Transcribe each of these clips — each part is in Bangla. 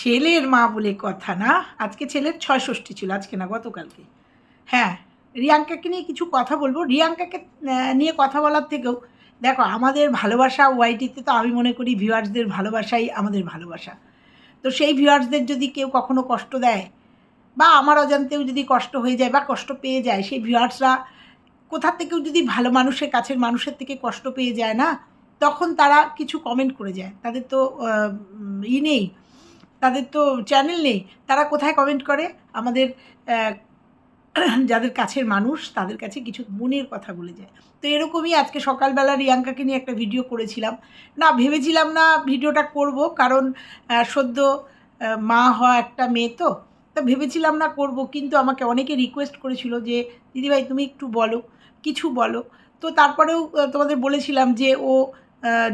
ছেলের মা বলে কথা না। আজকে ছেলের ছয় ষষ্ঠী ছিল, আজকে না, গতকালকে। হ্যাঁ রিয়াঙ্কাকে নিয়ে কিছু কথা বলব। রিয়াঙ্কাকে নিয়ে কথা বলার থেকেও, দেখো, আমাদের ভালোবাসা ওয়াইটিতে তো আমি মনে করি ভিউয়ার্সদের ভালোবাসাই আমাদের ভালোবাসা। তো সেই ভিউয়ার্সদের যদি কেউ কখনো কষ্ট দেয়, বা আমার অজান্তেও যদি কষ্ট হয়ে যায়, বা কষ্ট পেয়ে যায়, সেই ভিউয়ার্সরা কোথা থেকেও যদি ভালো মানুষের কাছের মানুষের থেকে কষ্ট পেয়ে যায় না, তখন তারা কিছু কমেন্ট করে যায়। তাদের তো ই নেই। তাদের তো চ্যানেল নেই। তারা কোথায় কমেন্ট করে? আমাদের যাদের কাছের মানুষ, তাদের কাছে কিছু মনের কথা বলে যায়। তো এরকমই আজকে সকালবেলা রিয়াঙ্কাকে নিয়ে একটা ভিডিও করেছিলাম। না, ভেবেছিলাম না ভিডিওটা করব, কারণ সদ্য মা হওয়া একটা মেয়ে তো। তা ভেবেছিলাম না করব, কিন্তু আমাকে অনেকে রিকোয়েস্ট করেছিল যে দিদিভাই তুমি একটু বলো, কিছু বলো। তো তারপরেও তোমাদের বলেছিলাম যে, ও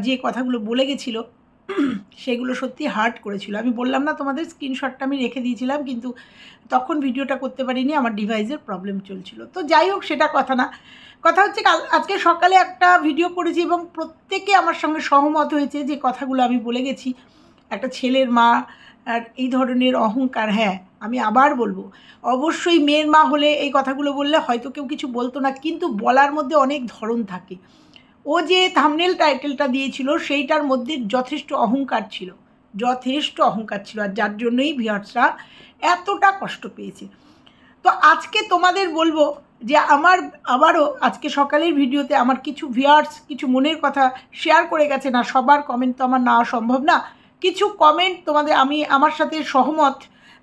যে কথাগুলো বলে গেছিল সেগুলো সত্যি হার্ট করেছিল। আমি বললাম, না, তোমাদের স্ক্রিনশটটা আমি রেখে দিয়েছিলাম, কিন্তু তখন ভিডিওটা করতে পারিনি, আমার ডিভাইসের প্রবলেম চলছিল। তো যাই হোক, সেটা কথা না। কথা হচ্ছে কাল, আজকে সকালে একটা ভিডিও করেছি এবং প্রত্যেকে আমার সঙ্গে সহমত হয়েছে যে কথাগুলো আমি বলে গেছি। একটা ছেলের মা, আর এই ধরনের অহংকার হ্যাঁ আমি আবার বলব। অবশ্যই মেয়ের মা হলে এই কথাগুলো বললে হয়তো কেউ কিছু বলতো না, কিন্তু বলার মধ্যে অনেক ধরন থাকে। ও যে থামনেল টাইটেলটা দিয়েছিল, সেইটার মধ্যে যথেষ্ট অহংকার ছিল। যথেষ্ট অহংকার ছিল, আর যার জন্যই ভিউয়ার্সরা এতটা কষ্ট পেয়েছে। তো আজকে তোমাদের বলব যে আমার, আবারও আজকে সকালের ভিডিওতে আমার কিছু ভিউয়ার্স কিছু মনের কথা শেয়ার করে গেছে না, সবার কমেন্ট তো আমার নেওয়া সম্ভব না। কিছু কমেন্ট তোমাদের, আমি আমার সাথে সহমত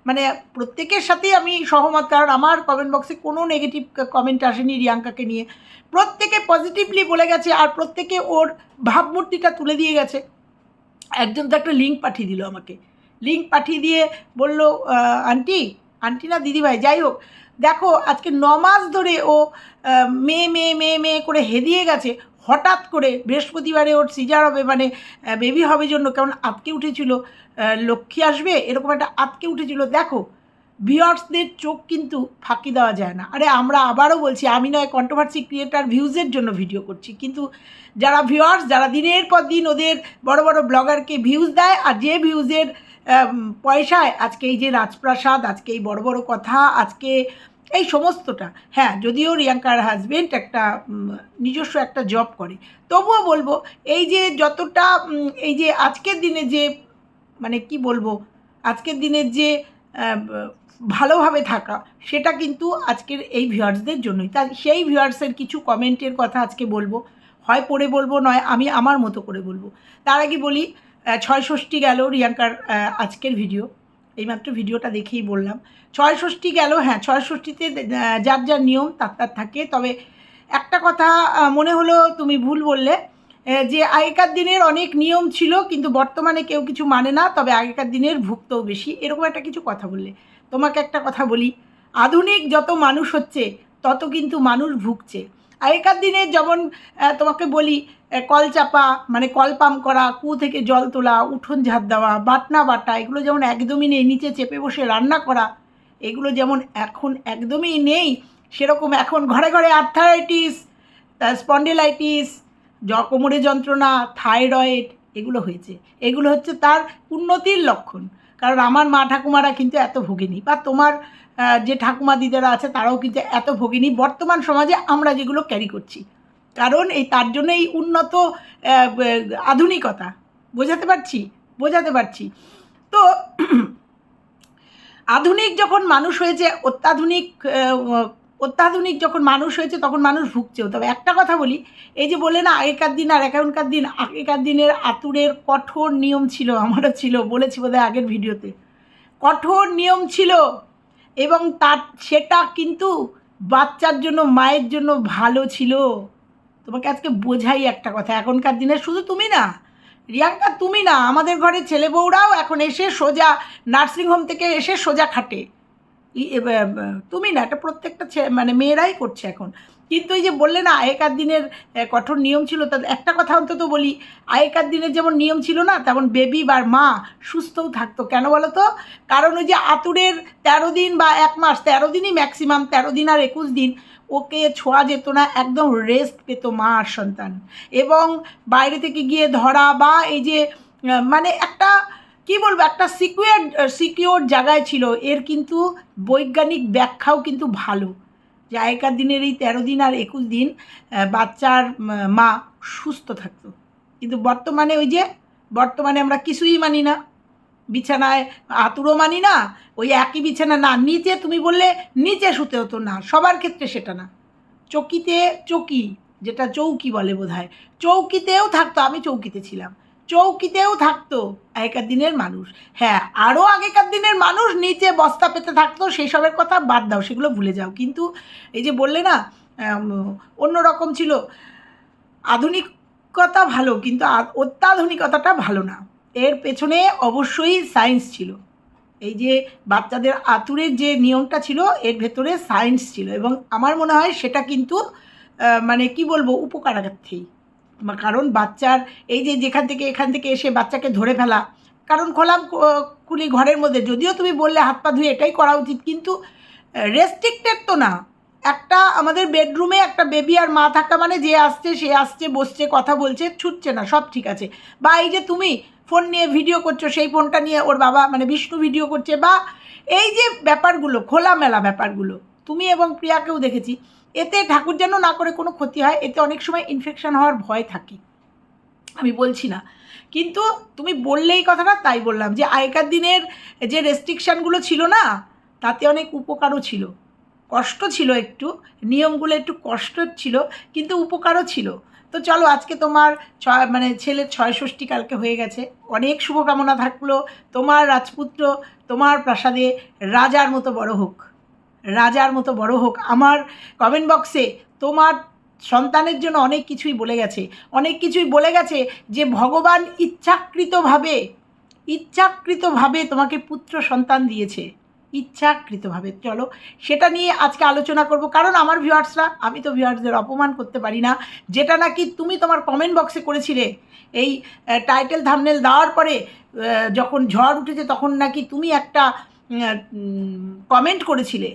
মানে প্রত্যেকের সাথেই আমি সহমত, কারণ আমার কমেন্ট বক্সে কোনো নেগেটিভ কমেন্ট আসেনি রিয়াঙ্কাকে নিয়ে। প্রত্যেকে পজিটিভলি বলে গেছে আর প্রত্যেকে ওর ভাবমূর্তিটা তুলে দিয়ে গেছে। একজন তো একটা লিঙ্ক পাঠিয়ে দিল আমাকে। লিঙ্ক পাঠিয়ে দিয়ে বলল আন্টি আন্টি না দিদিভাই যাই হোক। দেখো, আজকে ন মাস ধরে ও মেয়ে মেয়ে মেয়ে মেয়ে করে হেদিয়ে গেছে। হঠাৎ করে বৃহস্পতিবারে ওর সিজার হবে মানে বেবি হবে জন্য কেমন আটকে উঠেছিল। লক্ষ্মী আসবে, এরকম একটা আটকে উঠেছিল। দেখো ভিউয়ার্সদের চোখ কিন্তু ফাঁকি দেওয়া যায় না। আরে, আমরা আবারও বলছি, আমি নয় কন্ট্রোভার্সি ক্রিয়েটার ভিউজের জন্য ভিডিও করছি। কিন্তু যারা ভিউয়ার্স যারা দিনের পর দিন ওদের বড় বড় ব্লগারকে ভিউজ দেয়, আর যে ভিউজের পয়সায় আজকে এই যে রাজপ্রাসাদ, আজকে এই বড় বড় কথা, আজকে এই সমস্তটা হ্যাঁ যদিও রিয়াঙ্কার হাজবেন্ড একটা নিজস্ব একটা জব করে। তবুও বলব, এই যে যতটা এই যে আজকের দিনে যে মানে কি বলব, আজকের দিনের যে ভালোভাবে থাকা, সেটা কিন্তু আজকের এই ভিউয়ার্সদের জন্যই। তাই সেই ভিউয়ার্সের কিছু কমেন্টের কথা আজকে বলব। হয় পড়ে বলব, নয় আমি আমার মতো করে বলব। তার আগে বলি ছয় ষষ্ঠী গেল রিয়াঙ্কার আজকের ভিডিও এইমাত্র ভিডিওটা দেখেই বললাম। ছয় ষষ্ঠী গেল হ্যাঁ ছয় ষষ্ঠীতে যার যার নিয়ম তার তার থাকে। তবে একটা কথা মনে হলো তুমি ভুল বললে যে আগেকার দিনের অনেক নিয়ম ছিল, কিন্তু বর্তমানে কেউ কিছু মানে না, তবে আগেকার দিনের ভুক্তও বেশি। এরকম একটা কিছু কথা বললে। তোমাকে একটা কথা বলি। আধুনিক যত মানুষ হচ্ছে, তত কিন্তু মানুষ ভুগছে। আগেকার দিনে যেমন তোমাকে বলি কল চাপা মানে কল পাম্প করা কু থেকে জল তোলা, উঠোন ঝাঁপ দেওয়া, বাটনা বাটা, এগুলো যেমন একদমই নেই, নিচে চেপে বসে রান্না করা, এগুলো যেমন এখন একদমই নেই, সেরকম এখন ঘরে ঘরে আর্থারাইটিস স্পন্ডিলাইটিস কোমরে যন্ত্রণা, থাইরয়েড, এগুলো হয়েছে। এগুলো হচ্ছে তার উন্নতির লক্ষণ। কারণ আমার মা ঠাকুমারা কিন্তু এত ভোগেনি। বা তোমার যে ঠাকুমা দিদারা আছে, তারাও কিন্তু এত ভোগেনি। বর্তমান সমাজে আমরা যেগুলো ক্যারি করছি। কারণ এই তার জন্য এই উন্নত আধুনিকতা। বোঝাতে পারছি? বোঝাতে পারছি। তো আধুনিক যখন মানুষ হয়েছে, অত্যাধুনিক অত্যাধুনিক যখন মানুষ হয়েছে, তখন মানুষ ভুগছেও। তবে একটা কথা বলি, এই যে বলে না, আগেকার দিন আর এখনকার দিন, আগেকার দিনের আতুরের কঠোর নিয়ম ছিল, আমারও ছিল, বলেছি বোধহয় আগের ভিডিওতে। কঠোর নিয়ম ছিল এবং তার, সেটা কিন্তু বাচ্চার জন্য, মায়ের জন্য ভালো ছিল। তোমাকে আজকে বোঝাই একটা কথা, এখনকার দিনে শুধু তুমি না, রিয়াঙ্কা তুমি না, আমাদের ঘরে ছেলে বউরাও এখন এসে সোজা নার্সিংহোম থেকে এসে সোজা খাটে। তুমি না, এটা প্রত্যেকটা মানে মেয়েরাই করছে এখন। কিন্তু এই যে বললে না, আগেকার দিনের কঠোর নিয়ম ছিল, তা একটা কথা অন্তত বলি, আগেকার দিনের যেমন নিয়ম ছিল না, তেমন বেবি বা মা সুস্থও থাকতো। কেন বলো তো? কারণ ওই যে আতুরের তেরো দিন বা এক মাস, তেরো দিনই ম্যাক্সিমাম তেরো দিন আর একুশ দিন, ওকে ছোঁয়া যেত না, একদম রেস্ট পেত মা আর সন্তান। এবং বাইরে থেকে গিয়ে ধরা বা এই যে মানে একটা কি বলব, একটা সিকিউর সিকিউর জায়গায় ছিল। এর কিন্তু বৈজ্ঞানিক ব্যাখ্যাও কিন্তু ভালো। যে আগেকার দিনের এই তেরো দিন আর একুশ দিন বাচ্চার মা সুস্থ থাকতো। কিন্তু বর্তমানে ওই যে, বর্তমানে আমরা কিছুই মানি না। বিছানায় আতুরও মানি না, ওই একই বিছানা না, নিচে তুমি বললে নিচে শুতে হতো না, সবার ক্ষেত্রে সেটা না। চকিতে চকি, যেটা চৌকি বলে বোধ হয় চৌকিতেও থাকতো, আমি চৌকিতে ছিলাম। চৌকিতেও থাকতো আগেকার দিনের মানুষ। হ্যাঁ আরও আগেকার দিনের মানুষ নিচে বস্তা পেতে থাকতো, সেসবের কথা বাদ দাও, সেগুলো ভুলে যাও। কিন্তু এই যে বললে না অন্য রকম ছিল। আধুনিকতা ভালো, কিন্তু অত্যাধুনিকতাটা ভালো না। এর পেছনে অবশ্যই সায়েন্স ছিল। এই যে বাচ্চাদের আতুরের যে নিয়মটা ছিল, এর ভেতরে সায়েন্স ছিল। এবং আমার মনে হয় সেটা কিন্তু মানে কি বলব, উপকারার্থেই। কারণ বাচ্চার এই যে যেখান থেকে এখান থেকে এসে বাচ্চাকে ধরে ফেলা, কারণ খোলাম কুলি ঘরের মধ্যে। যদিও তুমি বললে হাত পা ধুয়ে এটাই করা উচিত, কিন্তু রেস্ট্রিক্টেড তো না। একটা আমাদের বেডরুমে একটা বেবি আর মা থাকা মানে যে আসছে, সে আসছে, বসছে, কথা বলছে, ছুটছে না, সব ঠিক আছে। বা এই যে তুমি ফোন নিয়ে ভিডিও করছ, সেই ফোনটা নিয়ে ওর বাবা মানে বিষ্ণু ভিডিও করছে, বা এই যে ব্যাপারগুলো, খোলামেলা ব্যাপারগুলো, তুমি এবং প্রিয়াকেও দেখেছি এতে ঠাকুর যেন না করে কোনো ক্ষতি হয়, এতে অনেক সময় ইনফেকশন হওয়ার ভয় থাকে। আমি বলছি না। কিন্তু তুমি বললেই কথাটা, তাই বললাম যে আগেকার দিনের যে রেস্ট্রিকশানগুলো ছিল না, তাতে অনেক উপকারও ছিল। কষ্ট ছিল একটু, নিয়মগুলো একটু কষ্ট ছিল, কিন্তু উপকারও ছিল। তো চলো আজকে তোমার ছয় মানে ছেলের ছয় ষষ্ঠী কালকে হয়ে গেছে। অনেক শুভকামনা থাকল তোমার রাজপুত্র, তোমার প্রাসাদে রাজার মতো বড় হোক। রাজার মতো বড় হোক। আমার কমেন্ট বক্সে তোমার সন্তানের জন্য অনেক কিছুই বলে গেছে। অনেক কিছুই বলে গেছে যে ভগবান ইচ্ছাকৃতভাবে ইচ্ছাকৃতভাবে তোমাকে পুত্র সন্তান দিয়েছে। ইচ্ছাকৃতভাবে। চলো, সেটা নিয়ে আজকে আলোচনা করব। কারণ আমার ভিউয়ার্সরা আমি তো ভিউয়ার্সদের অপমান করতে পারি না। যেটা নাকি তুমি তোমার কমেন্ট বক্সে করেছিলে, এই টাইটেল থামনেল দেওয়ার পরে যখন ঝড় উঠেছে, তখন নাকি তুমি একটা কমেন্ট করেছিলে।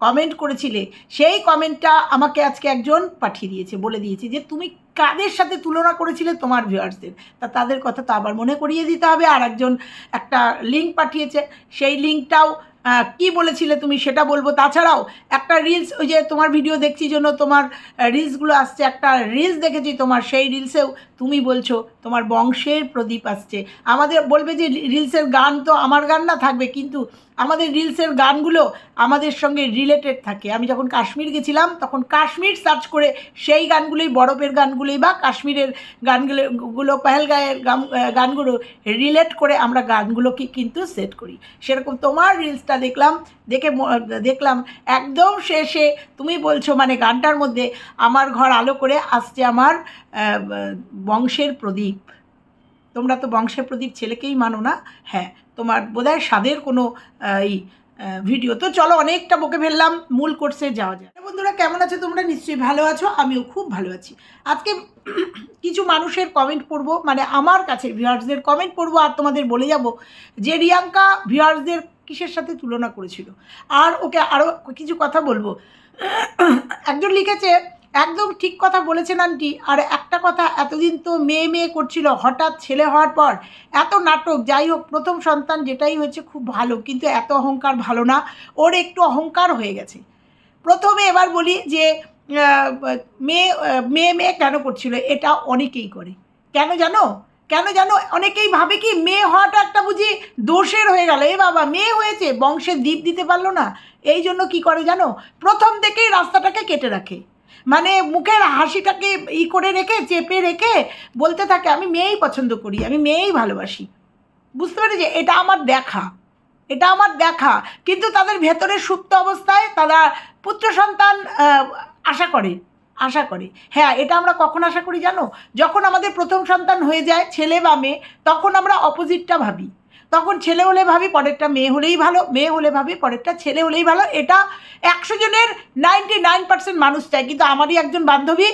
কমেন্ট করেছিলে, সেই কমেন্টটা আমাকে আজকে একজন পাঠিয়ে দিয়েছে, বলে দিয়েছে যে তুমি কাদের সাথে তুলনা করেছিলে তোমার ভিউয়ার্সদের তা তাদের কথা তো আবার মনে করিয়ে দিতে হবে, আর একজন একটা লিঙ্ক পাঠিয়েছে, সেই লিঙ্কটাও কি বলেছিলে তুমি সেটা বলব। তাছাড়াও একটা রিলস ওই যে তোমার ভিডিও দেখছি জন্য তোমার রিলসগুলো আসছে, একটা রিলস দেখেছি তোমার, সেই রিলসেও তুমি বলছো তোমার বংশের প্রদীপ আসছে। আমাদের বলবে যে রিলসের গান তো আমার গান না থাকবে, কিন্তু আমাদের রিলসের গানগুলো আমাদের সঙ্গে রিলেটেড থাকে। আমি যখন কাশ্মীর গেছিলাম, তখন কাশ্মীর সার্চ করে সেই গানগুলোই, বরফের গানগুলোই বা কাশ্মীরের গানগুলো গুলো পেহেলগাঁয়ের গান গানগুলো রিলেট করে আমরা গানগুলোকে কিন্তু সেট করি। সেরকম তোমার রিলসটা দেখলাম, দেখে দেখলাম একদম শেষে তুমি বলছো মানে গানটার মধ্যে আমার ঘর আলো করে আসছে আমার বংশের প্রদীপ। তোমরা তো বংশের প্রদীপ ছেলেকেই মানো না? হ্যাঁ তোমার বোধহয় স্বাদের কোনো এই ভিডিও তো চলো অনেকটা বকে ফেললাম, মূল কোর্সে যাওয়া যায় বন্ধুরা, কেমন আছো তোমরা? নিশ্চয়ই ভালো আছো, আমিও খুব ভালো আছি। আজকে কিছু মানুষের কমেন্ট পড়ব মানে আমার কাছে ভিউয়ার্সদের কমেন্ট পড়ব, আর তোমাদের বলে যাব যে রিয়াঙ্কা ভিউয়ার্সদের কিসের সাথে তুলনা করেছিল। আর ওকে আরও কিছু কথা বলব। একজন লিখেছে একদম ঠিক কথা বলেছেন আন্টি। আর একটা কথা, এতদিন তো মেয়ে মেয়ে করছিল, হঠাৎ ছেলে হওয়ার পর এত নাটক, যাই হোক, প্রথম সন্তান যেটাই হয়েছে খুব ভালো, কিন্তু এত অহংকার ভালো না, ওর একটু অহংকার হয়ে গেছে। প্রথমে এবার বলি যে মেয়ে মেয়ে মেয়ে কেন করছিল, এটা অনেকেই করে। কেন জানো? কেন জানো? অনেকেই ভাবে কি মেয়ে হওয়াটা একটা বুঝি দোষের হয়ে গেল। এ বাবা, মেয়ে হয়েছে বংশের দ্বীপ দিতে পারল না। এই জন্য কি করে জানো? প্রথম থেকেই রাস্তাটাকে কেটে রাখে। মানে মুখের হাসিটাকে ই করে রেখে, চেপে রেখে বলতে থাকে, আমি মেয়েই পছন্দ করি, আমি মেয়েই ভালোবাসি। বুঝতে পেরেছি? এটা আমার দেখা। এটা আমার দেখা। কিন্তু তাদের ভেতরে সুপ্ত অবস্থায় তারা পুত্র সন্তান আশা করে আশা করে। হ্যাঁ এটা আমরা কখন আশা করি জানো? যখন আমাদের প্রথম সন্তান হয়ে যায়, ছেলে বা মেয়ে, তখন আমরা অপোজিটটা ভাবি। তখন ছেলে হলে ভাবি পরেরটা মেয়ে হলেই ভালো, মেয়ে হলে ভাবি পরেরটা ছেলে হলেই ভালো। এটা একশো জনের নাইনটি নাইন পার্সেন্ট মানুষ চায়। কিন্তু আমারই একজন বান্ধবী,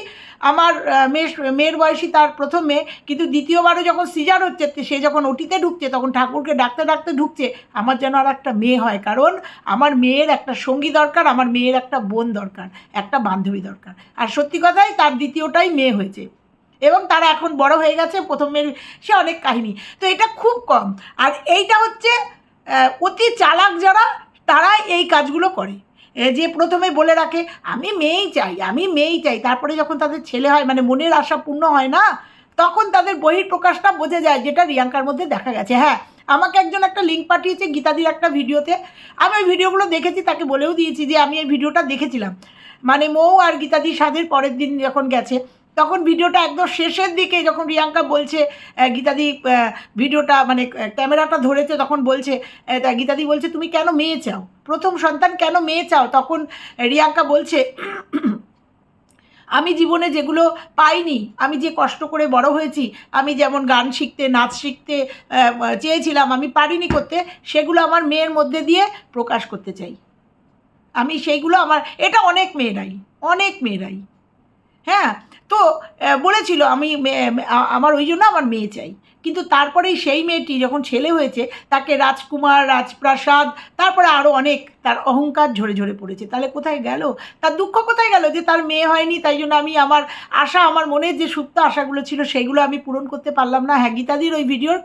আমার মেয়ের মেয়ের বয়সী তার প্রথম মেয়ে, কিন্তু দ্বিতীয়বারও যখন সিজার হচ্ছে সে যখন ওটিতে ঢুকছে, তখন ঠাকুরকে ডাকতে ডাকতে ঢুকছে, আমার যেন আর একটা মেয়ে হয়। কারণ আমার মেয়ের একটা সঙ্গী দরকার, আমার মেয়ের একটা বোন দরকার, একটা বান্ধবী দরকার। আর সত্যি কথাই তার দ্বিতীয়টাই মেয়ে হয়েছে। এবং তারা এখন বড় হয়ে গেছে প্রথমের সে অনেক কাহিনী। তো এটা খুব কম। আর এইটা হচ্ছে অতি চালাক যারা তারা এই কাজগুলো করে। যে প্রথমে বলে রাখে, আমি মেয়েই চাই, আমি মেয়েই চাই। তারপরে যখন তাদের ছেলে হয় মানে মনের আশা পূর্ণ হয় না, তখন তাদের বহির প্রকাশটা বোঝা যায়, যেটা রিয়াঙ্কার মধ্যে দেখা গেছে। হ্যাঁ আমাকে একজন একটা লিঙ্ক পাঠিয়েছে গীতাদির একটা ভিডিওতে। আমি ওই ভিডিওগুলো দেখেছি, তাকে বলেও দিয়েছি যে, আমি এই ভিডিওটা দেখেছিলাম। মানে মৌ আর গীতাদি স্বাদের পরের দিন যখন গেছে তখন ভিডিওটা একদম শেষের দিকে যখন রিয়াঙ্কা বলছে গীতাদি ভিডিওটা মানে ক্যামেরাটা ধরেছে তখন বলছে গীতাদি বলছে, তুমি কেন মেয়ে চাও? প্রথম সন্তান কেন মেয়ে চাও? তখন রিয়াঙ্কা বলছে, আমি জীবনে যেগুলো পাইনি, আমি যে কষ্ট করে বড় হয়েছি, আমি যেমন গান শিখতে, নাচ শিখতে চেয়েছিলাম, আমি পারিনি করতে, সেগুলো আমার মেয়ের মধ্যে দিয়ে প্রকাশ করতে চাই। আমি সেইগুলো আমার, এটা অনেক মেয়েরাই অনেক মেয়েরাই। হ্যাঁ তো বলেছিল আমি আমার ওই জন্য আমার মেয়ে চাই। কিন্তু তারপরেই সেই মেয়েটি যখন ছেলে হয়েছে, তাকে রাজকুমার, রাজপ্রাসাদ, তারপরে আরও অনেক, তার অহংকার ঝরে ঝরে পড়েছে। তাহলে কোথায় গেল? তার দুঃখ কোথায় গেল যে তার মেয়ে হয়নি? তাই জন্য আমি আমার আশা, আমার মনে যে সুপ্ত আশাগুলো ছিল সেইগুলো আমি পূরণ করতে পারলাম না। হ্যাঁ গীতাদির ওই ভিডিওর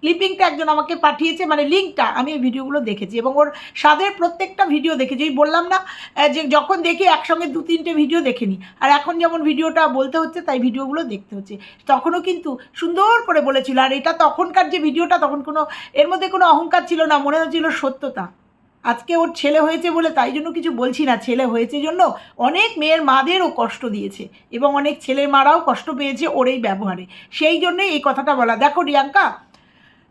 ক্লিপিংটা একজন আমাকে পাঠিয়েছে মানে লিঙ্কটা আমি এই ভিডিওগুলো দেখেছি এবং ওর স্বাদের প্রত্যেকটা ভিডিও দেখেছি। ওই বললাম না যে যখন দেখি একসঙ্গে দু তিনটে ভিডিও দেখে নিই আর এখন যেমন ভিডিওটা বলতে হচ্ছে, তাই ভিডিওগুলো দেখতে হচ্ছে। তখনও কিন্তু সুন্দর করে বলেছিল আর এটা তখনকার যে ভিডিওটা, তখন কোনো, এর মধ্যে কোনো অহংকার ছিল না, মনে হচ্ছিল সত্যতা। আজকে ওর ছেলে হয়েছে বলে তাই জন্য কিছু বলছি না। ছেলে হয়েছে জন্য অনেক মেয়ের মাদেরও কষ্ট দিয়েছে এবং অনেক ছেলের মারাও কষ্ট পেয়েছে ওর এই ব্যবহারে। সেই জন্যই এই কথাটা বলা। দেখো রিয়াঙ্কা,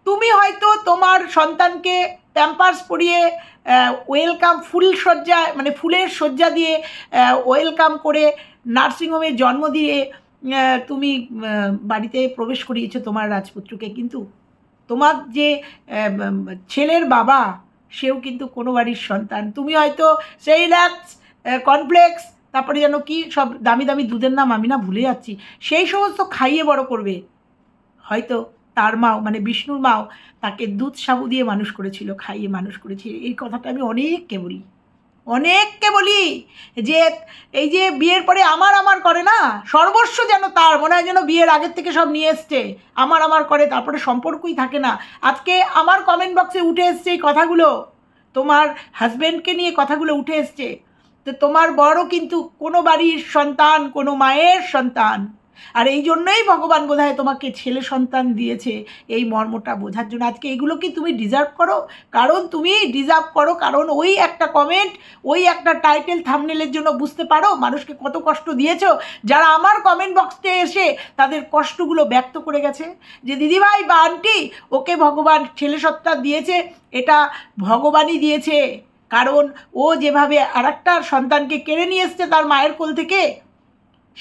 তুমি হয়তো তোমার সন্তানকে প্যাম্পার্স পরিয়ে ওয়েলকাম ফুল সজ্জা মানে ফুলের সজ্জা দিয়ে ওয়েলকাম করে নার্সিংহোমে জন্ম দিয়ে তুমি বাড়িতে প্রবেশ করিয়েছো তোমার রাজপুত্রকে, কিন্তু তোমার যে ছেলের বাবা, সেও কিন্তু কোনো বাড়ির সন্তান। তুমি হয়তো সেই ল্যাক্স কনফ্লেক্স তারপরে যেন কি সব দামি দামি দুধের নাম আমি না ভুলে যাচ্ছি। সেই সমস্ত খাইয়ে বড় করবে। হয়তো তার মাও মানে বিষ্ণুর মাও, তাকে দুধ সাবু দিয়ে মানুষ করেছিল, খাইয়ে মানুষ করেছিল। এই কথাটা আমি অনেককে বলি। অনেককে বলি যে, এই যে বিয়ের পরে আমার আমার করে না, সর্বস্ব যেন তার, মনে হয় যেন বিয়ের আগের থেকে সব নিয়ে এসছে, আমার আমার করে, তারপরে সম্পর্কই থাকে না। আজকে আমার কমেন্ট বক্সে উঠে এসছে এই কথাগুলো, তোমার হাজব্যান্ডকে নিয়ে কথাগুলো উঠে এসছে। তো তোমার বড় কিন্তু কোনো বাড়ির সন্তান, কোনো মায়ের সন্তান। আর এই জন্যই ভগবান বোধহয় তোমাকে ছেলে সন্তান দিয়েছে এই মর্মটা বোঝার জন্য। আজকে এগুলো কি তুমি ডিজার্ভ করো? কারণ তুমি ডিজার্ভ করো, কারণ ওই একটা কমেন্ট ওই একটা টাইটেল থামনেলের জন্য বুঝতে পারো মানুষকে কত কষ্ট দিয়েছ। যারা আমার কমেন্ট বক্সে এসে তাদের কষ্টগুলো ব্যক্ত করে গেছে। যে দিদিভাই বা আন্টি, ওকে ভগবান ছেলে সত্তা দিয়েছে, এটা ভগবানই দিয়েছে। কারণ ও যেভাবে আরেকটা সন্তানকে কেড়ে নিয়ে এসছে তার মায়ের কোল থেকে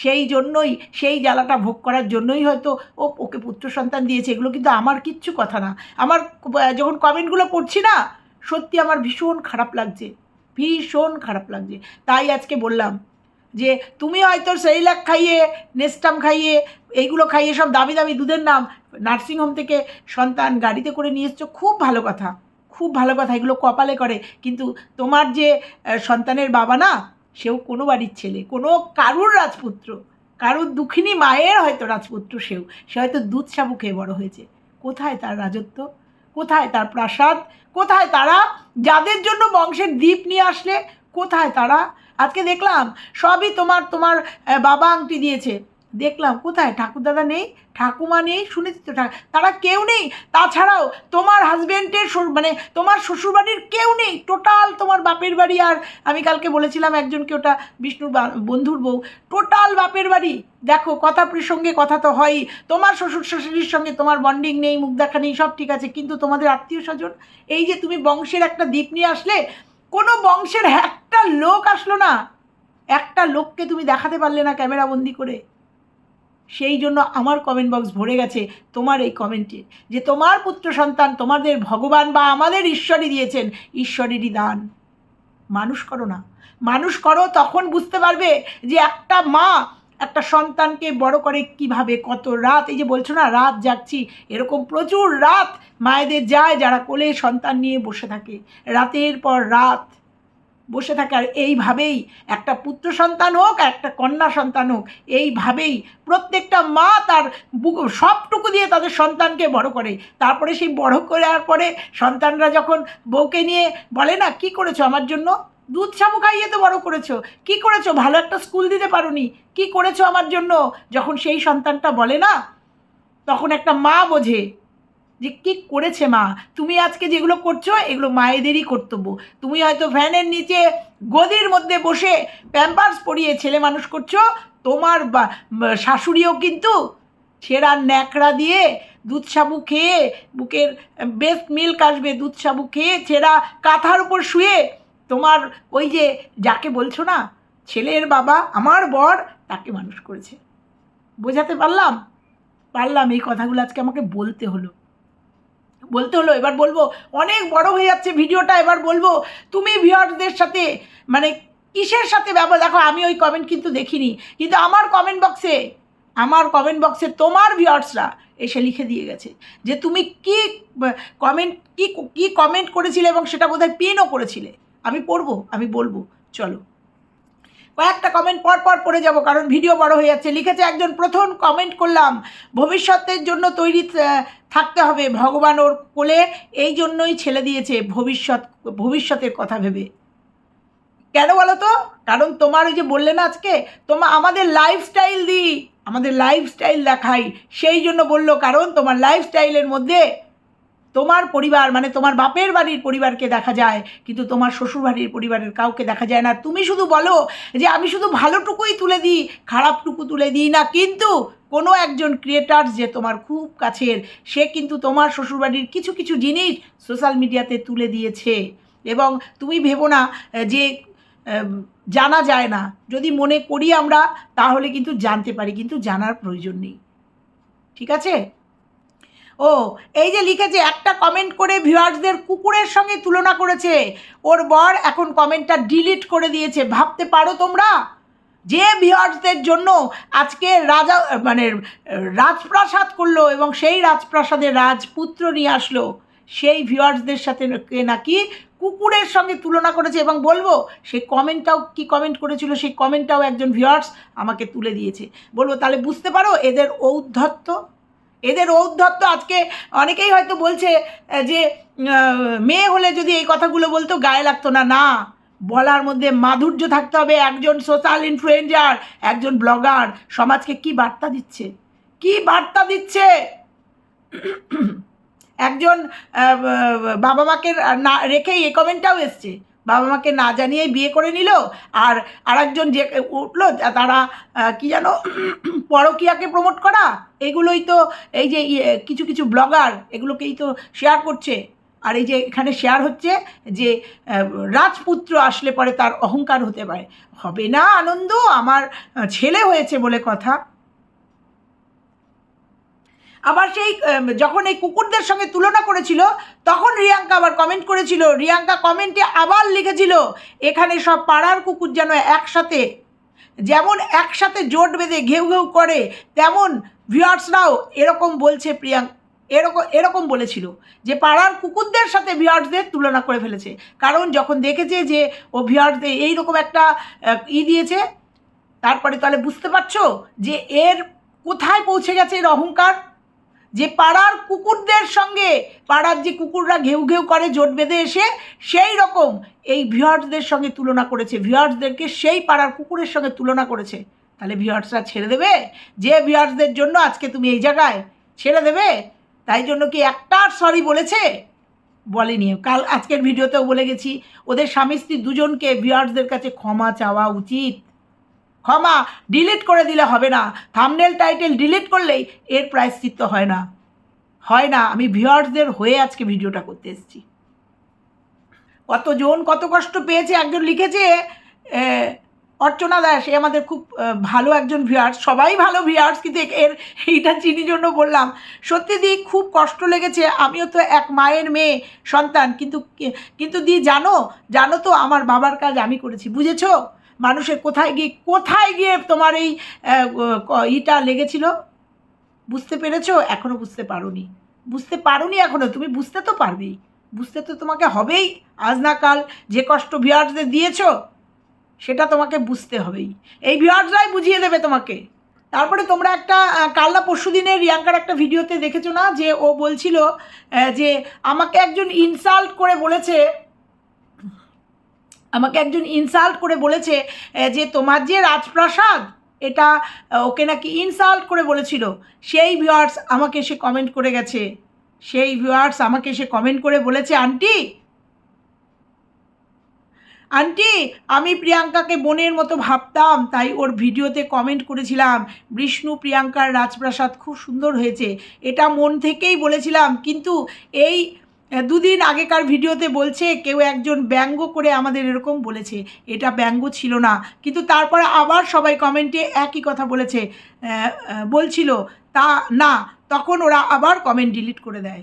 সেই জন্যই, সেই জ্বালাটা ভোগ করার জন্যই হয়তো ও ওকে পুত্র সন্তান দিয়েছে। এগুলো কিন্তু আমার কিচ্ছু কথা না। আমার যখন কমেন্টগুলো পড়ছি না, সত্যি আমার ভীষণ খারাপ লাগছে। ভীষণ খারাপ লাগছে। তাই আজকে বললাম যে, তুমি হয়তো সেইলাক খাইয়ে, নেস্টাম খাইয়ে, এইগুলো খাইয়ে সব দামি দামি দুধের নাম নার্সিংহোম থেকে সন্তান গাড়িতে করে নিয়ে এসছো, খুব ভালো কথা। খুব ভালো কথা। এগুলো কপালে করে। কিন্তু তোমার যে সন্তানের বাবা না সেও কোনো বাড়ির ছেলে, কোনো কারুর রাজপুত্র, কারুর দুঃখিনী মায়ের হয়তো রাজপুত্র সেও, সে হয়তো দুধ সাবু খেয়ে বড় হয়েছে। কোথায় তার রাজত্ব? কোথায় তার প্রাসাদ? কোথায় তারা যাদের জন্য বংশের দ্বীপ নিয়ে আসলে? কোথায় তারা? আজকে দেখলাম সবই তোমার তোমার বাবা আংটি দিয়েছে। দেখলাম, কোথায়? ঠাকুরদাদা নেই? ঠাকুমা নেই? শুনেছি তো তারা কেউ নেই। তাছাড়াও তোমার হাজবেন্ডের মানে তোমার শ্বশুরবাড়ির কেউ নেই। টোটাল তোমার বাপের বাড়ি আর আমি কালকে বলেছিলাম একজনকে ওটা বিষ্ণুর বন্ধুর বউ। টোটাল বাপের বাড়ি। দেখো, কথা প্রসঙ্গে কথা তো হয়ই তোমার শ্বশুর শাশুড়ির সঙ্গে তোমার বন্ডিং নেই, মুখ দেখা নেই, সব ঠিক আছে। কিন্তু তোমাদের আত্মীয় স্বজন, এই যে তুমি বংশের একটা দ্বীপ নিয়ে আসলে, কোনো বংশের একটা লোক আসলো না। একটা লোককে তুমি দেখাতে পারলে না ক্যামেরা বন্দি করে। সেই জন্য আমার কমেন্ট বক্স ভরে গেছে তোমার এই কমেন্টে যে তোমার পুত্র সন্তান তোমাদের ভগবান বা আমাদের ঈশ্বরই দিয়েছেন, ঈশ্বরেরই দান। মানুষ করো না। মানুষ করো, তখন বুঝতে পারবে যে একটা মা একটা সন্তানকে বড় করে কীভাবে, কত রাত, এই যে বলছো না, রাত জাগছি, এরকম প্রচুর রাত মায়েদের যায় যারা কোলে সন্তান নিয়ে বসে থাকে। রাতের পর রাত। বসে থাকে। আর এইভাবেই একটা পুত্র সন্তান হোক একটা কন্যা সন্তান হোক, এইভাবেই প্রত্যেকটা মা তার সবটুকু দিয়ে তাদের সন্তানকে বড় করে। তারপরে সেই বড় করার পরে সন্তানরা যখন বউকে নিয়ে বলে, না, কি করেছ আমার জন্য? দুধ সাবু খাইয়ে তো বড় করেছ। কি করেছ? ভালো একটা স্কুল দিতে পারোনি। কি করেছ আমার জন্য? যখন সেই সন্তানটা বলে না, তখন একটা মা বোঝে যে কি করেছে মা? তুমি আজকে যেগুলো করছ, এগুলো মায়েদেরই কর্তব্য। তুমি হয়তো ফ্যানের নিচে গদির মধ্যে বসে প্যাম্পার্স পরিয়ে ছেলে মানুষ করছ, তোমার শাশুড়িও কিন্তু ছেঁড়া ন্যাকড়া দিয়ে দুধ সাবু খেয়ে বুকের বেস্ট মিল্ক আসবে, দুধ সাবু খেয়ে ছেঁড়া কাঁথার উপর শুয়ে তোমার ওই যে যাকে বলছো না, ছেলের বাবা, আমার বর, তাকে মানুষ করেছে। বোঝাতে পারলাম? পারলাম এই কথাগুলো আজকে আমাকে বলতে হলো। বলতে হলো, এবার বলব, অনেক বড় হয়ে যাচ্ছে ভিডিওটা, এবার বলব, তুমি ভিউয়ারদের সাথে মানে কিসের সাথে ব্যবহার, দেখো, আমি ওই কমেন্ট কিন্তু দেখিনি, কিন্তু আমার কমেন্ট বক্সে আমার কমেন্ট বক্সে তোমার ভিউয়ার্সরা এসে লিখে দিয়ে গেছে, যে তুমি কি কমেন্ট কি কি কমেন্ট করেছিলে এবং সেটা বোধহয় পিনও করেছিলে। আমি পড়ব, আমি বলব, চলো। কয়েকটা কমেন্ট পর পর পড়ে যাব, কারণ ভিডিও বড় হয়ে যাচ্ছে। লিখেছে একজন, প্রথম কমেন্ট করলাম, ভবিষ্যতের জন্য তৈরি থাকতে হবে ভগবান ওর কোলে, এই জন্যই ছেলে দিয়েছে ভবিষ্যৎ, ভবিষ্যতের কথা ভেবে। কেন বলো তো? কারণ তোমার ওই যে বললে না আজকে তোমার আমাদের লাইফস্টাইল দিই আমাদের লাইফস্টাইল দেখাই। সেই জন্য বলল, কারণ তোমার লাইফস্টাইলের মধ্যে তোমার পরিবার মানে তোমার বাপের বাড়ির পরিবারকে দেখা যায়, কিন্তু তোমার শ্বশুর বাড়ির পরিবারের কাউকে দেখা যায় না। তুমি শুধু বলো যে, আমি শুধু ভালোটুকুই তুলে দিই, খারাপটুকু তুলে দিই না, কিন্তু কোনো একজন ক্রিয়েটার যে তোমার খুব কাছের, সে কিন্তু তোমার শ্বশুরবাড়ির কিছু কিছু জিনিস সোশ্যাল মিডিয়াতে তুলে দিয়েছে। এবং তুমি ভেবো না যে জানা যায় না। যদি মনে করি আমরা, তাহলে কিন্তু জানতে পারি, কিন্তু জানার প্রয়োজন নেই। ঠিক আছে? ও, এই যে লিখেছে, একটা কমেন্ট করে ভিউয়ার্সদের কুকুরের সঙ্গে তুলনা করেছে। ওর বর এখন কমেন্টটা ডিলিট করে দিয়েছে। ভাবতে পারো তোমরা? যে ভিউয়ার্সদের জন্য আজকে রাজা মানে রাজপ্রাসাদ করল এবং সেই রাজপ্রাসাদে রাজপুত্র নিয়ে আসলো, সেই ভিউয়ার্সদের সাথে নাকি কুকুরের সঙ্গে তুলনা করেছে এবং বলব সেই কমেন্টটাও কি কমেন্ট করেছিল, সেই কমেন্টটাও একজন ভিউয়ার্স আমাকে তুলে দিয়েছে। বলব, তাহলে বুঝতে পারো এদের ঔদ্ধত্য? এদের ঔদ্ধত্য আজকে অনেকেই হয়তো বলছে যে মেয়ে হলে যদি এই কথাগুলো বলতো গায়ে লাগতো না। না, বলার মধ্যে মাধুর্য থাকতে হবে। একজন সোশ্যাল ইনফ্লুয়েঞ্জার একজন ব্লগার সমাজকে কি বার্তা দিচ্ছে? কি বার্তা দিচ্ছে? একজন বাবা মাকে না, রেখেই এ কমেন্টটাও এসছে। বাবা মাকে না জানিয়েই বিয়ে করে নিল আর আরেকজন যে উঠল তারা কি যেন পরকিয়াকে প্রমোট করা এগুলোই তো এই যে ইয়ে, কিছু কিছু ব্লগার এগুলোকেই তো শেয়ার করছে। আর এই যে এখানে শেয়ার হচ্ছে যে রাজপুত্র আসলে পরে তার অহংকার হতে পারে। হবে না আনন্দ আমার ছেলে হয়েছে বলে কথা। আবার সেই যখন এই কুকুরদের সঙ্গে তুলনা করেছিল, তখন রিয়াঙ্কা আবার কমেন্ট করেছিল। রিয়াঙ্কা কমেন্টে আবার লিখেছিল, এখানে সব পাড়ার কুকুর যেন একসাথে, যেমন একসাথে জোট বেঁধে ঘেউ ঘেউ করে, তেমন ভিউয়ার্সরাও এরকম বলছে প্রিয়াঙ্ক এরকম এরকম বলেছিল, যে পাড়ার কুকুরদের সাথে ভিউয়ার্সদের তুলনা করে ফেলেছে। কারণ যখন দেখেছে যে ও ভিউয়ার্সদের এইরকম একটা ই দিয়েছে, তারপরে তাহলে বুঝতে পারছ যে এর কোথায় পৌঁছে গেছে এর অহংকার? যে পাড়ার কুকুরদের সঙ্গে, পাড়ার যে কুকুররা ঘেউ ঘেউ করে জোট বেঁধে এসে, সেই রকম এই ভিউয়ার্সদের সঙ্গে তুলনা করেছে। ভিউয়ার্সদেরকে সেই পাড়ার কুকুরের সঙ্গে তুলনা করেছে। তাহলে ভিওয়ার্সরা ছেড়ে দেবে? যে ভিওয়ার্সদের জন্য আজকে তুমি এই জায়গায় ছেড়ে দেবে, তাই জন্য কি একটা সরি বলেছে? বলেনি। কাল আজকের ভিডিওতেও বলে গেছি, ওদের স্বামী স্ত্রী দুজনকে ভিউয়ার্সদের কাছে ক্ষমা চাওয়া উচিত। ক্ষমা ডিলিট করে দিলে হবে না। থামনেল টাইটেল ডিলিট করলেই এর প্রায়শ্চিত্ত হয় না। হয় না, আমি ভিউয়ার্সদের হয়ে আজকে ভিডিওটা করতে এসেছি। কতজন কত কষ্ট পেয়েছে একজন লিখেছে অর্চনা দাস, এ আমাদের খুব ভালো একজন ভিউয়ার্স সবাই ভালো ভিউয়ার্স কিন্তু এর, এইটা চিনি জন্য বললাম। সত্যি দি, খুব কষ্ট লেগেছে, আমিও তো এক মায়ের মেয়ে, সন্তান, কিন্তু কিন্তু দি, জানো জানো তো আমার বাবার কাজ আমি করেছি, বুঝেছ? মানুষের কোথায় গিয়ে কোথায় গিয়ে তোমার এই ইটা লেগেছিল? বুঝতে পেরেছ? এখনও বুঝতে পারোনি। বুঝতে পারোনি এখনও? তুমি বুঝতে তো পারবেই। বুঝতে তো তোমাকে হবেই। আজ না কাল যে কষ্ট ভিউয়ার্সদের দিয়েছ, সেটা তোমাকে বুঝতে হবেই। এই ভিউয়ার্সরাই বুঝিয়ে দেবে তোমাকে। তারপরে তোমরা একটা কাল্লা পরশু দিনে রিয়াঙ্কার একটা ভিডিওতে দেখেছ না? যে ও বলছিল যে আমাকে একজন ইনসাল্ট করে বলেছে আমাকে একজন ইনসাল্ট করে বলেছে যে তোমার যে রাজপ্রাসাদ, এটা ওকে নাকি ইনসাল্ট করে বলেছিল। সেই ভিউয়ার্স আমাকে এসে কমেন্ট করে গেছে। সেই ভিউয়ার্স আমাকে এসে কমেন্ট করে বলেছে, আন্টি আন্টি, আমি প্রিয়াঙ্কাকে বোনের মতো ভাবতাম, তাই ওর ভিডিওতে কমেন্ট করেছিলাম, বিষ্ণু প্রিয়াঙ্কার রাজপ্রাসাদ খুব সুন্দর হয়েছে, এটা মন থেকেই বলেছিলাম, কিন্তু এই দুদিন আগেকার ভিডিওতে বলছে, কেউ একজন ব্যঙ্গ করে আমাদের এরকম বলেছে, এটা ব্যঙ্গ ছিল না। কিন্তু তারপরে আবার সবাই কমেন্টে একই কথা বলেছে বলছিল, তা না। তখন ওরা আবার কমেন্ট ডিলিট করে দেয়।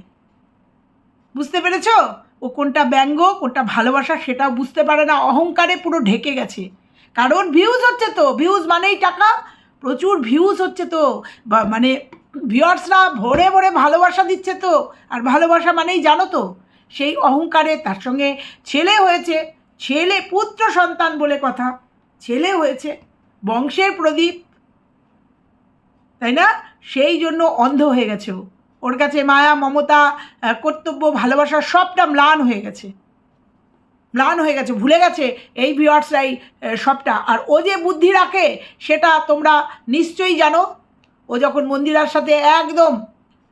বুঝতে পেরেছ? ও কোনটা ব্যঙ্গ, কোনটা ভালোবাসা সেটাও বুঝতে পারে না, অহংকারে পুরো ঢেকে গেছে। কারণ ভিউজ হচ্ছে তো ভিউজ মানেই টাকা, প্রচুর ভিউজ হচ্ছে তো মানে ভিউয়ার্সরা ভরে ভরে ভালোবাসা দিচ্ছে তো আর ভালোবাসা মানেই জানো তো সেই অহংকারে তার সঙ্গে ছেলে হয়েছে ছেলে পুত্র সন্তান বলে কথা ছেলে হয়েছে বংশের প্রদীপ তাই না? সেই জন্য অন্ধ হয়ে গেছে ওর কাছে মায়া মমতা কর্তব্য ভালোবাসা সবটা ম্লান হয়ে গেছে। ম্লান হয়ে গেছে ভুলে গেছে এই ভিউয়ার্সরাই আহ, সবটা। আর ও যে বুদ্ধি রাখে সেটা তোমরা নিশ্চয়ই জানো। ও যখন মন্দিরার সাথে একদম,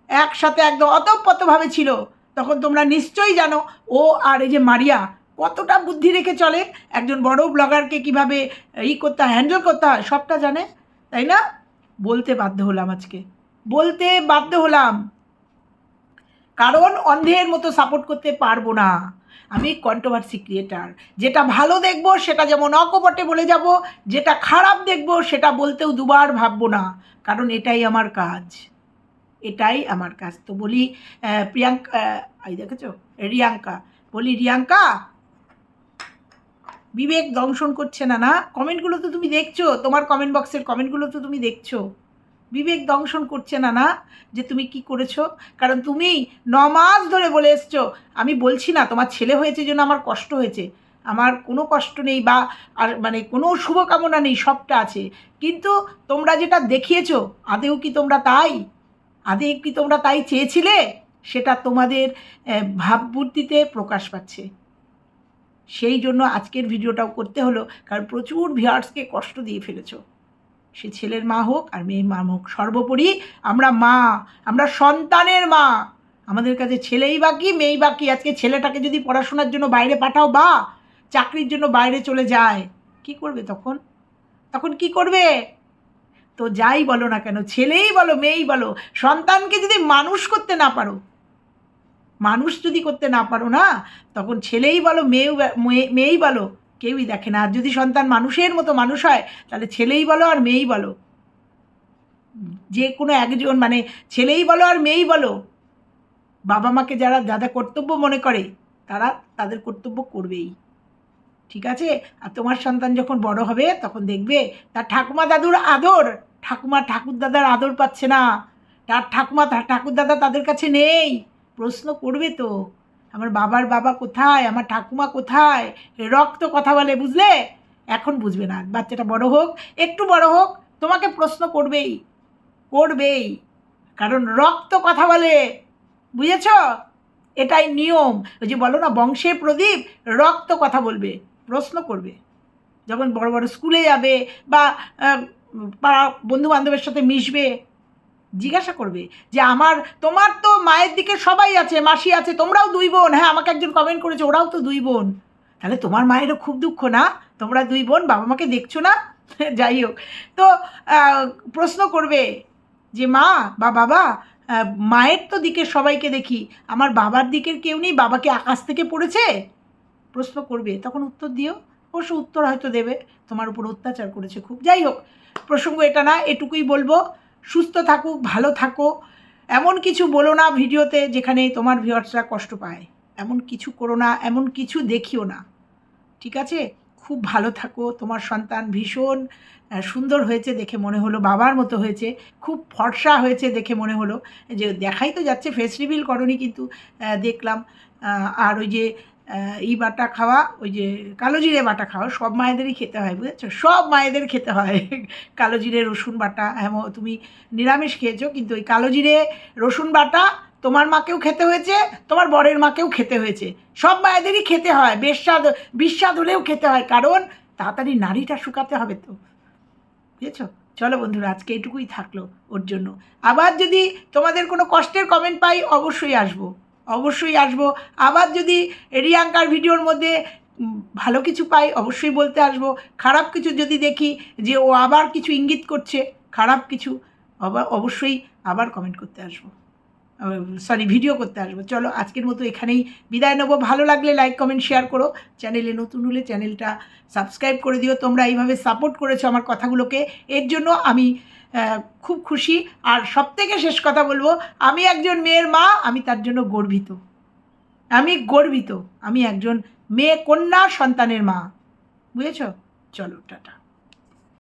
একসাথে একদম অতপ্রতভাবে ছিল, তখন তোমরা নিশ্চয়ই জানো, ও আর এই যে মারিয়া কতটা বুদ্ধি রেখে চলে। একজন বড় ব্লগারকে কীভাবে ই করতে হয় হ্যান্ডেল করতে হয়, সবটা জানে, তাই না? বলতে বাধ্য হলাম আজকে। বলতে বাধ্য হলাম। কারণ অন্ধের মতো সাপোর্ট করতে পারব না। আমি কন্ট্রোভার্সি ক্রিয়েটার যেটা ভালো দেখব, সেটা যেমন অকপটে বলে যাব, যেটা খারাপ দেখব, সেটা বলতেও দুবার ভাববো না। কারণ এটাই আমার কাজ। এটাই আমার কাজ। তো বলি প্রিয়াঙ্কা এই দেখেছ? রিয়াঙ্কা। বলি, রিয়াঙ্কা, বিবেক দংশন করছে না না? কমেন্টগুলো তো তুমি দেখছ। তোমার কমেন্ট বক্সের কমেন্টগুলো তো তুমি দেখছ। বিবেক দংশন করছে না না যে তুমি কি করেছ? কারণ তুমি ন মাস ধরে বলে এসছো, আমি বলছি না, তোমার ছেলে হয়েছে জন্য আমার কষ্ট হয়েছে। আমার কোনো কষ্ট নেই বা আর মানে কোনো শুভকামনা নেই, সবটা আছে। কিন্তু তোমরা যেটা দেখিয়েছো, আদেও কি তোমরা তাই? আদে কি তোমরা তাই চেয়েছিলে? সেটা তোমাদের ভাববুদ্ধিতে প্রকাশ পাচ্ছে। সেই জন্য আজকের ভিডিওটাও করতে হলো, কারণ প্রচুর ভিউয়ার্সকে কষ্ট দিয়ে ফেলেছো। সে ছেলের মা হোক আর মেয়ের মা হোক, সর্বোপরি আমরা মা, আমরা সন্তানের মা। আমাদের কাছে ছেলেই বাকি, মেয়েই বাকি। আজকে ছেলেটাকে যদি পড়াশোনার জন্য বাইরে পাঠাও বা, চাকরির জন্য বাইরে চলে যায়, কি করবে তখন? তখন কি করবে? তো যাই বলো না কেন, ছেলেই বলো, মেয়েই বলো, সন্তানকে যদি মানুষ করতে না পারো, মানুষ যদি করতে না পারো না, তখন ছেলেই বলো, মেয়েও মেয়ে- মেয়েই বলো কেউই দেখে না। আর যদি সন্তান মানুষের মতো মানুষ হয়, তাহলে ছেলেই বলো আর মেয়েই বলো। যে কোনো একজন মানে ছেলেই বলো আর মেয়েই বলো। বাবা মাকে যারা, যাদের কর্তব্য মনে করে, তারা তাদের কর্তব্য করবেই। ঠিক আছে? আর তোমার সন্তান যখন বড় হবে, তখন দেখবে তার ঠাকুমা দাদুর আদর। ঠাকুমা ঠাকুর দাদার আদর পাচ্ছে না। তার ঠাকুমা তার ঠাকুর দাদা তাদের কাছে নেই। প্রশ্ন করবে তো। আমার বাবার বাবা কোথায়? আমার ঠাকুমা কোথায়? রক্ত কথা বলে, বুঝলে? এখন বুঝবে না। বাচ্চাটা বড় হোক, একটু বড় হোক, তোমাকে প্রশ্ন করবেই করবেই। কারণ রক্ত কথা বলে, বুঝেছ? এটাই নিয়ম। ওই যে বলো না, বংশে প্রদীপ, রক্ত কথা বলবে, প্রশ্ন করবে। যখন বড় বড় স্কুলে যাবে বা বন্ধু বান্ধবের সাথে মিশবে জিজ্ঞাসা করবে যে আমার, তোমার তো মায়ের দিকে সবাই আছে, মাসি আছে, তোমরাও দুই বোন। হ্যাঁ আমাকে একজন কমেন্ট করেছে, ওরাও তো দুই বোন। তাহলে তোমার মায়েরও খুব দুঃখ না? তোমরা দুই বোন, বাবা মাকে দেখছ না? যাই হোক। তো প্রশ্ন করবে যে, মা বা বাবা মায়ের তো দিকে সবাইকে দেখি, আমার বাবার দিকের কেউ নেই বাবাকে আকাশ থেকে পড়েছে? প্রশ্ন করবে। তখন উত্তর দিও। অবশ্য উত্তর হয়তো দেবে, তোমার উপর অত্যাচার করেছে খুব। যাই হোক, প্রসঙ্গ এটা না, এটুকুই বলব। সুস্থ থাকুক ভালো থাকো। এমন কিছু বলো না ভিডিওতে যেখানে তোমার ভিউয়ার্সরা কষ্ট পায়। এমন কিছু করো না, এমন কিছু দেখিও না। ঠিক আছে? খুব ভালো থাকো। তোমার সন্তান ভীষণ সুন্দর হয়েছে দেখে মনে হলো, বাবার মতো হয়েছে। খুব ফর্সা হয়েছে দেখে মনে হলো। যে দেখাই তো যাচ্ছে ফেস রিভিল করনি কিন্তু দেখলাম। আর ওই যে আহ, ই বাটা খাওয়া ওই যে কালো জিরে বাটা খাওয়া সব মায়েদেরই খেতে হয় বুঝেছ? সব মায়েদের খেতে হয়। কালো জিরে রসুন বাটা এমন তুমি নিরামিষ খেয়েছো কিন্তু ওই কালো জিরে রসুন বাটা তোমার মাকেও খেতে হয়েছে তোমার বরের মাকেও খেতে হয়েছে। সব মায়েদেরই খেতে হয় বেস্বাদ বিস্বাদ হলেও খেতে হয় কারণ তাড়াতাড়ি নাড়িটা শুকাতে হবে তো। বুঝেছ? চলো বন্ধুরা আজকে এটুকুই থাকল ওর জন্য। আবার যদি তোমাদের কোনো কষ্টের কমেন্ট পাই অবশ্যই আসব। অবশ্যই আসব। আবার যদি রিয়াঙ্কার ভিডিওর মধ্যে ভালো কিছু পাই, অবশ্যই বলতে আসব। খারাপ কিছু যদি দেখি যে ও আবার কিছু ইঙ্গিত করছে, খারাপ কিছু অবশ্যই আবার কমেন্ট করতে আসব। সরি ভিডিও করতে আসব। চলো, আজকের মতো এখানেই বিদায় নেব। ভালো লাগলে লাইক কমেন্ট শেয়ার করো। চ্যানেলে নতুন হলে চ্যানেলটা সাবস্ক্রাইব করে দিও। তোমরা এইভাবে সাপোর্ট করেছ আমার কথাগুলোকে। এর জন্য আমি খুব খুশি। আর সব থেকে শেষ কথা বলব, আমি একজন মেয়ের মা, আমি তার জন্য গর্বিত। আমি গর্বিত, আমি একজন মেয়ে কন্যা সন্তানের মা। বুঝেছ? চলো, টাটা।